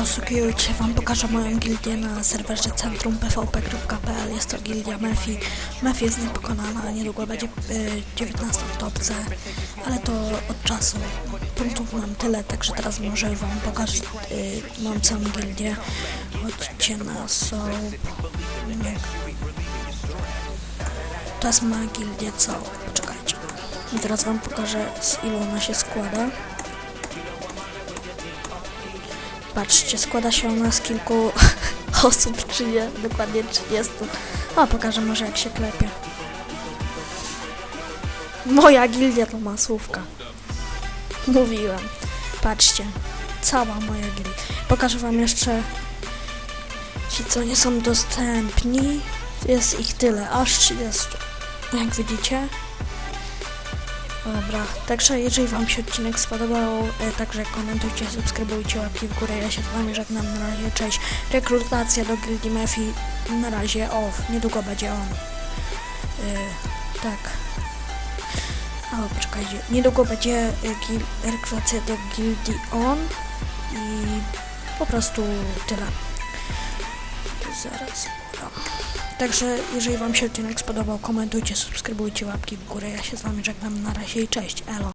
Dzisiaj wam pokażę moją gildię na serwerze centrum pvp.pl Jest to gildia Mefi. Mefi jest niepokonana, niedługo będzie y, 19 w topce, ale to od czasu. Punktów mam tyle, także teraz może wam pokażę, y, mam całą gildię. Chodźcie na soap. To jest moja gildia cała, poczekajcie. I teraz wam pokażę z ilu ona się składa. Patrzcie, składa się ona z kilku osób, czy nie? Dokładnie 30. O, pokażę może jak się klepie. Moja gildia to masówka. Mówiłem. Patrzcie, cała moja gildia. Pokażę wam jeszcze ci, co nie są dostępni. Jest ich tyle, aż 30. Jak widzicie. Dobra, także jeżeli Wam się odcinek spodobał, e, także komentujcie, subskrybujcie, łapki w górę. Ja się z Wami żegnam, na razie, cześć. Rekrutacja do Gildii Mefi, na razie off, niedługo będzie on. E, tak. O, poczekajcie, niedługo będzie e, gil, rekrutacja do Gildii on i po prostu tyle. Zaraz. O. Także jeżeli Wam się odcinek spodobał, komentujcie, subskrybujcie, łapki w górę. Ja się z Wami żegnam, na razie i cześć, elo.